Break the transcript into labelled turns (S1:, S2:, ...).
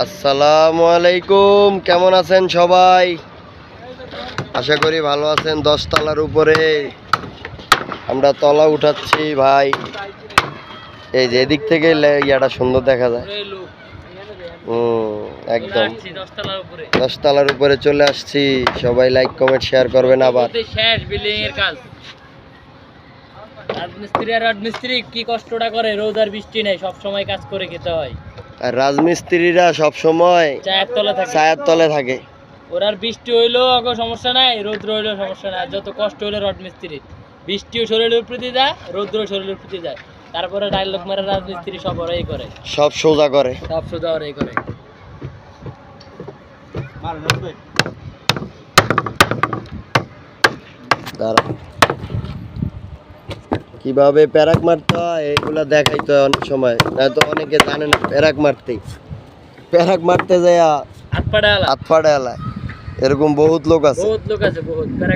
S1: আসসালামু আলাইকুম কেমন আছেন সবাই? আশা করি ভালো আছেন দশতলার উপরে। আমরা তলা উঠাচ্ছি ভাই। এই যে এদিক থেকে ইয়াটা সুন্দর দেখা যায়। হুম একদম। দশতলার উপরে। চলে আসছি। সবাই লাইক কমেন্ট শেয়ার করবেন আবার।
S2: শেষ বিল্ডিং এর কাজ। রাজমিস্ত্রি আর রাজমিস্ত্রি কি কষ্টটা করে? রোদ আর বৃষ্টি নেই সব সময় কাজ করে খেতে হয়।
S1: রাজমিস্ত্রিরা সব সময়
S2: চায়ের তলা থাকে।
S1: ছায়ার তলে থাকে।
S2: ওর আর বৃষ্টি হইলেও অগো সমস্যা নাই রৌদ্র হইলেও সমস্যা নাই। আর যত কষ্ট হইলে রড মিস্ত্রি। বৃষ্টিও শরীরের প্রতি যায় রৌদ্র শরীরের প্রতি যায়। তারপরে ডায়লগ মারে রাজমিস্ত্রি সব ওরাই করে।
S1: সব সোজা করে।
S2: সব সোজা ওরাই করে।
S1: দাঁড়া কীভাবে প্যারাক মারতে হয় এগুলা দেখাইতে হয় অনেক সময়। নয়তো অনেকে জানে না প্যারাক মারতে প্যারাক মারতে যায়
S2: হাত
S1: হাত এলায়। এরকম বহুত লোক আছে।
S2: বহুত লোক আছে বহুত। প্যারাক